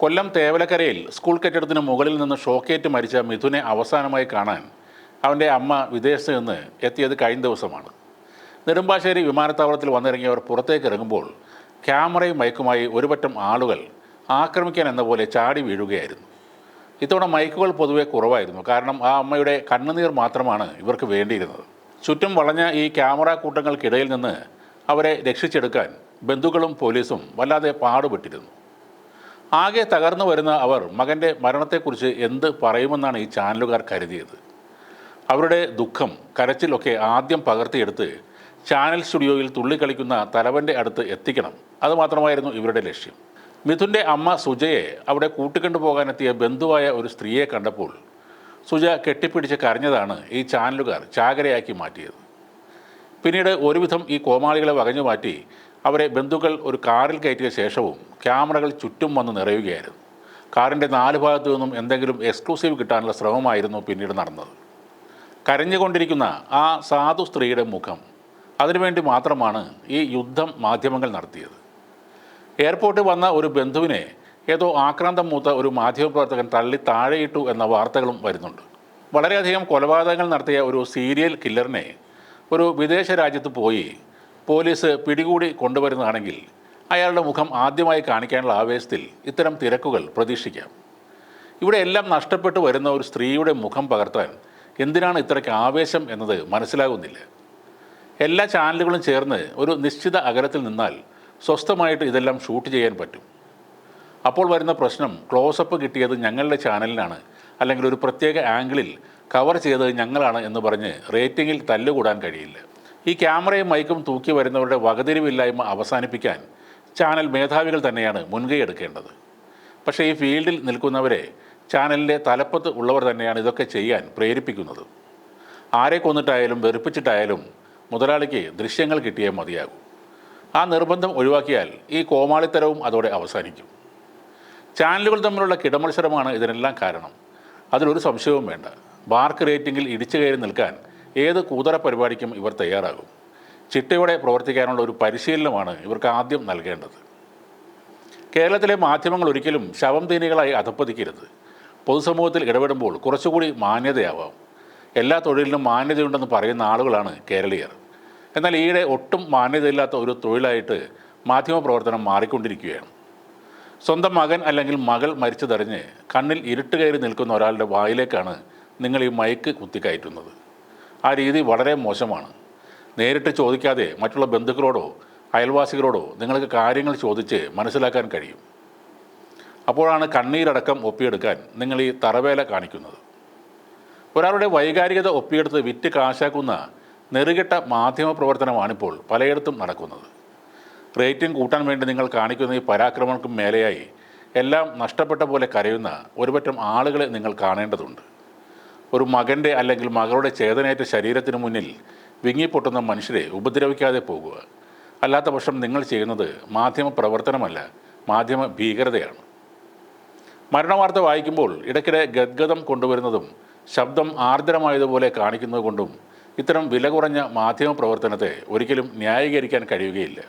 കൊല്ലം തേവലക്കരയിൽ school കെട്ടിടത്തിന് മുകളിൽ നിന്ന് ഷോക്കേറ്റ് മരിച്ച മിഥുനെ അവസാനമായി കാണാൻ അവന്റെ അമ്മ വിദേശത്ത് നിന്ന് എത്തിയത് കഴിഞ്ഞ ദിവസമാണ്. നെടുമ്പാശ്ശേരി വിമാനത്താവളത്തിൽ വന്നിറങ്ങിയവർ പുറത്തേക്ക് ഇറങ്ങുമ്പോൾ ക്യാമറയും മയക്കുമായി ഒരുപറ്റം ആളുകൾ ആക്രമിക്കാൻ എന്ന പോലെ ചാടി വീഴുകയായിരുന്നു. ഇത്തവണ മൈക്കുകൾ പൊതുവെ കുറവായിരുന്നു. കാരണം ആ അമ്മയുടെ കണ്ണുനീർ മാത്രമാണ് ഇവർക്ക് വേണ്ടിയിരുന്നത്. ചുറ്റും വളഞ്ഞ ഈ ക്യാമറ കൂട്ടങ്ങൾക്കിടയിൽ നിന്ന് അവരെ രക്ഷിച്ചെടുക്കാൻ ബന്ധുക്കളും പോലീസും വല്ലാതെ പാടുപെട്ടിരുന്നു. ആകെ തകർന്നു വരുന്ന അവർ മകന്റെ മരണത്തെക്കുറിച്ച് എന്ത് പറയുമെന്നാണ് ഈ ചാനലുകാർ കരുതിയത്. അവരുടെ ദുഃഖം കരച്ചിലൊക്കെ ആദ്യം പകർത്തിയെടുത്ത് ചാനൽ സ്റ്റുഡിയോയിൽ തുള്ളിക്കളിക്കുന്ന തലവന്റെ അടുത്ത് എത്തിക്കണം. അതുമാത്രമായിരുന്നു ഇവരുടെ ലക്ഷ്യം. മിഥുന്റെ അമ്മ സുജയെ അവിടെ കൂട്ടിക്കൊണ്ടു പോകാനെത്തിയ ബന്ധുവായ ഒരു സ്ത്രീയെ കണ്ടപ്പോൾ സുജ കെട്ടിപ്പിടിച്ച് കരഞ്ഞതാണ് ഈ ചാനലുകാർ ചാകരയാക്കി മാറ്റിയത്. പിന്നീട് ഒരുവിധം ഈ കോമാളികളെ വകഞ്ഞു മാറ്റി അവരെ ബന്ധുക്കൾ ഒരു കാറിൽ കയറ്റിയ ശേഷവും ക്യാമറകൾ ചുറ്റും വന്ന് നിറയുകയായിരുന്നു. കാറിന്റെ നാല് ഭാഗത്തു നിന്നും എന്തെങ്കിലും എക്സ്ക്ലൂസീവ് കിട്ടാനുള്ള ശ്രമമായിരുന്നു പിന്നീട് നടന്നത്. കരഞ്ഞുകൊണ്ടിരിക്കുന്ന ആ സാധു സ്ത്രീയുടെ മുഖം അതിനുവേണ്ടി മാത്രമാണ് ഈ യുദ്ധം മാധ്യമങ്ങൾ നടത്തിയത്. എയർപോർട്ടിൽ വന്ന ഒരു ബന്ധുവിനെ ഏതോ ആക്രാന്തം മൂത്ത ഒരു മാധ്യമപ്രവർത്തകൻ തള്ളി താഴെയിട്ടു എന്ന വാർത്തകളും വരുന്നുണ്ട്. വളരെയധികം കൊലപാതകങ്ങൾ നടത്തിയ ഒരു സീരിയൽ കില്ലറിനെ ഒരു വിദേശ രാജ്യത്ത് പോയി പോലീസ് പിടികൂടി കൊണ്ടുവരുന്നതാണെങ്കിൽ അയാളുടെ മുഖം ആദ്യമായി കാണിക്കാനുള്ള ആവേശത്തിൽ ഇത്തരം തിരക്കുകൾ പ്രതീക്ഷിക്കാം. ഇവിടെ എല്ലാം നഷ്ടപ്പെട്ടു വരുന്ന ഒരു സ്ത്രീയുടെ മുഖം പകർത്താൻ എന്തിനാണ് ഇത്രയ്ക്ക് ആവേശം എന്നത് മനസ്സിലാകുന്നില്ല. എല്ലാ ചാനലുകളും ചേർന്ന് ഒരു നിശ്ചിത അകലത്തിൽ നിന്നാൽ സ്വസ്ഥമായിട്ട് ഇതെല്ലാം ഷൂട്ട് ചെയ്യാൻ പറ്റും. അപ്പോൾ വരുന്ന പ്രശ്നം ക്ലോസപ്പ് കിട്ടിയത് ഞങ്ങളുടെ ചാനലിനാണ് അല്ലെങ്കിൽ ഒരു പ്രത്യേക ആംഗിളിൽ കവർ ചെയ്തത് ഞങ്ങളാണ് എന്ന് പറഞ്ഞ് റേറ്റിംഗിൽ തല്ലുകൂടാൻ കഴിയില്ല. ഈ ക്യാമറയും മൈക്കും തൂക്കി വരുന്നവരുടെ വകതിരിവില്ലായ്മ അവസാനിപ്പിക്കാൻ ചാനൽ മേധാവികൾ തന്നെയാണ് മുൻകൈ എടുക്കേണ്ടത്. പക്ഷേ ഈ ഫീൽഡിൽ നിൽക്കുന്നവരെ ചാനലിന്റെ തലപ്പത്ത് ഉള്ളവർ തന്നെയാണ് ഇതൊക്കെ ചെയ്യാൻ പ്രേരിപ്പിക്കുന്നത്. ആരെ കൊന്നിട്ടായാലും വെറുപ്പിച്ചിട്ടായാലും മുതലാളിക്ക് ദൃശ്യങ്ങൾ കിട്ടിയേ മതിയാകൂ. ആ നിർബന്ധം ഒഴിവാക്കിയാൽ ഈ കോമാളിത്തരവും അതോടെ അവസാനിക്കും. ചാനലുകൾ തമ്മിലുള്ള കിടമത്സരമാണ് ഇതിനെല്ലാം കാരണം. അതിലൊരു സംശയവും വേണ്ട. ബാർക്ക് റേറ്റിംഗിൽ ഇടിച്ചു കയറി നിൽക്കാൻ ഏത് കൂതറ പരിപാടിക്കും ഇവർ തയ്യാറാകും. ചിട്ടയോടെ പ്രവർത്തിക്കാനുള്ള ഒരു പരിശീലനമാണ് ഇവർക്ക് ആദ്യം നൽകേണ്ടത്. കേരളത്തിലെ മാധ്യമങ്ങൾ ഒരിക്കലും ശവം തീനികളായി അധപ്പതിക്കരുത്. പൊതുസമൂഹത്തിൽ ഇടപെടുമ്പോൾ കുറച്ചുകൂടി മാന്യതയാവാം. എല്ലാ തൊഴിലിനും മാന്യതയുണ്ടെന്ന് പറയുന്ന ആളുകളാണ് കേരളീയർ. എന്നാൽ ഈയിടെ ഒട്ടും മാന്യതയില്ലാത്ത ഒരു തൊഴിലായിട്ട് മാധ്യമപ്രവർത്തനം മാറിക്കൊണ്ടിരിക്കുകയാണ്. സ്വന്തം മകൻ അല്ലെങ്കിൽ മകൾ മരിച്ചതറിഞ്ഞ് കണ്ണിൽ ഇരുട്ട് കയറി നിൽക്കുന്ന ഒരാളുടെ വായിലേക്കാണ് നിങ്ങൾ ഈ മയക്ക് കുത്തിക്കയറ്റുന്നത്. ആ രീതി വളരെ മോശമാണ്. നേരിട്ട് ചോദിക്കാതെ മറ്റുള്ള ബന്ധുക്കളോടോ അയൽവാസികളോടോ നിങ്ങൾക്ക് കാര്യങ്ങൾ ചോദിച്ച് മനസ്സിലാക്കാൻ കഴിയും. അപ്പോഴാണ് കണ്ണീരടക്കം ഒപ്പിയെടുക്കാൻ നിങ്ങൾ ഈ തറവേല കാണിക്കുന്നത്. ഒരാളുടെ വൈകാരികത ഒപ്പിയെടുത്ത് വിറ്റ് കാശാക്കുന്ന നെറുകെട്ട മാധ്യമ പ്രവർത്തനമാണിപ്പോൾ പലയിടത്തും നടക്കുന്നത്. റേറ്റിംഗ് കൂട്ടാൻ വേണ്ടി നിങ്ങൾ കാണിക്കുന്ന ഈ പരാക്രമങ്ങൾക്കും മേലെയായി എല്ലാം നഷ്ടപ്പെട്ട പോലെ കരയുന്ന ഒരുപറ്റം ആളുകളെ നിങ്ങൾ കാണേണ്ടതുണ്ട്. ഒരു മകന്റെ അല്ലെങ്കിൽ മകളുടെ ചേതനയേറ്റ ശരീരത്തിന് മുന്നിൽ വിങ്ങിപ്പൊട്ടുന്ന മനുഷ്യരെ ഉപദ്രവിക്കാതെ പോകുക. അല്ലാത്ത പക്ഷം നിങ്ങൾ ചെയ്യുന്നത് മാധ്യമ പ്രവർത്തനമല്ല മാധ്യമ ഭീകരതയാണ്. മരണവാർത്ത വായിക്കുമ്പോൾ ഇടയ്ക്കിടെ ഗദ്ഗതം കൊണ്ടുവരുന്നതും ശബ്ദം ആർദ്രമായതുപോലെ കാണിക്കുന്നതുകൊണ്ടും ഇത്തരം വില കുറഞ്ഞ മാധ്യമ പ്രവർത്തനത്തെ ഒരിക്കലും ന്യായീകരിക്കാൻ കഴിയുകയില്ല.